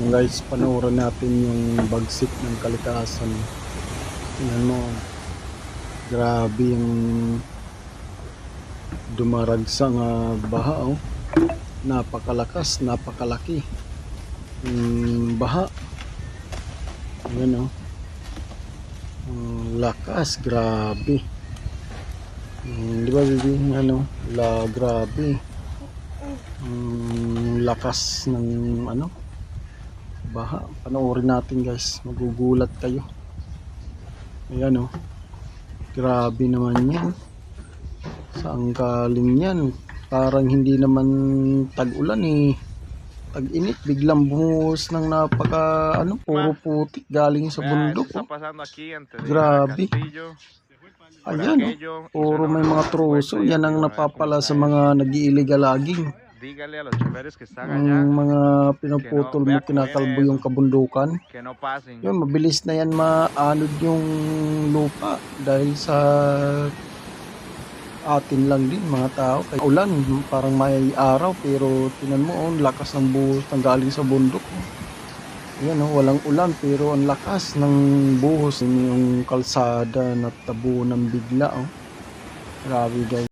Guys, panoorin natin yung bagsik ng kalikasan. Tingnan mo. Grabe yung dumaragsang uh, baha oh. Napakalakas, napakalaki. Yung baha. Ayan oh. Ang lakas, grabe. Mm, di ba bibi, ano, la grabe. Ang lakas ng ano, baha. Panoorin natin guys, magugulat kayo. Ayan oh. Grabe naman yan. Saan galing yan? Parang hindi naman tag-ulan eh. Tag-init, biglang bumuhos ng napaka, ano, puro putik galing sa bundok. Oh. Grabe. Ayan, oh. puro may mga troso. Yan ang napapala ¿cómo sa mga nag-iiligal laging. eso? Dígale a los choferes que están allá Ang mga pinuputol mo, kinakalbo yung kabundukan. que no pasen. Yun, mabilis na yan maanod yung lupa dahil sa atin lang din mga tao. Kaya ulan, parang may araw pero tinan mo, oh, ang lakas ng buhos ng galing sa bundok. Yan, oh, walang ulan pero ang lakas ng buhos yung kalsada na tabo ng bigla. Oh. Grabe guys.